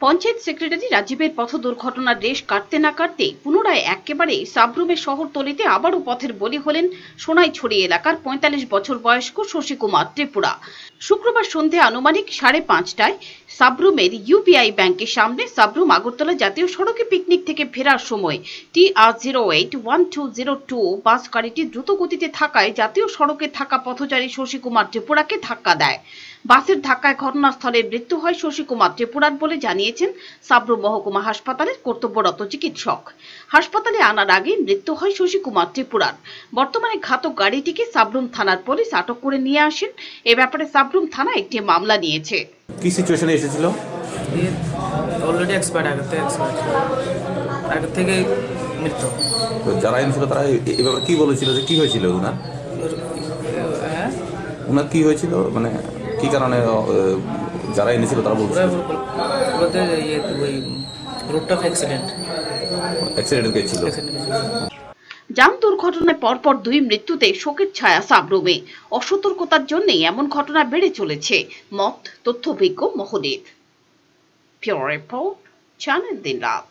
Panchayat secretary রাজীবের পথ দুর্ঘটনার রেশ কাটতে না কাটতে পুনরায় একেবারে সাবরুমের শহরতলিতে আবারও পথের বলি হলেন সোনাইছড়ি এলাকার পঁয়তাল্লিশ বছর বয়স্ক শশী কুমার ত্রিপুরা। শুক্রবার সন্ধে আনুমানিক সাড়ে পাঁচটায় সাবরুমের ইউপিআই ব্যাংকের সামনে সাবরুম আগরতলা জাতীয় সড়কে পিকনিক থেকে ফেরার সময় T R zero eight one two zero two bus গাড়িটি দ্রুত গতিতে থাকায় জাতীয় সড়কে থাকা পথচারী শশী কুমার ত্রিপুরাকে ধাক্কা দেয়। বাসের ধাক্কায় ঘটনাস্থলে মৃত্যু হয় শশী কুমার ত্রিপুরার বলে জানিয়েছেন সাবরুম মহকুমা হাসপাতালের কর্তব্যরত চিকিৎসক। হাসপাতালে আনার আগে মৃত্যু হয় শশী কুমার ত্রিপুরার। বর্তমানে ঘাতক গাড়িটিকে সাবরুম থানার পুলিশ আটক করে নিয়ে আসেন। এ ব্যাপারে সাবরুম থানা একটি মামলা নিয়েছে। কি সিচুয়েশনে এসেছিল? অলরেডি এক্সপায়ার্ড আগের থেকে এক্সপায়ার্ড আগের থেকে মৃত্যু। তো যারা এনেছিল তারা এভাবে কি বলেছিল যে কি হয়েছিল ওনার? হ্যাঁ? ওনার কি হয়েছিল? মানে কি কারণে যারা এনেছিল তারা বলছে। ইয়ে ওই রোডটা অ্যাক্সিডেন্ট অ্যাক্সিডেন্ট হয়েছিল যান দুর্ঘটনায় পরপর দুই মৃত্যুতে শোকের ছায়া সাবরুমে। অসতর্কতার জন্য এমন ঘটনা বেড়ে চলেছে। মত তথ্যভিজ্ঞ মহদেব পিওর রিপোর্ট চ্যানেল দিন রাত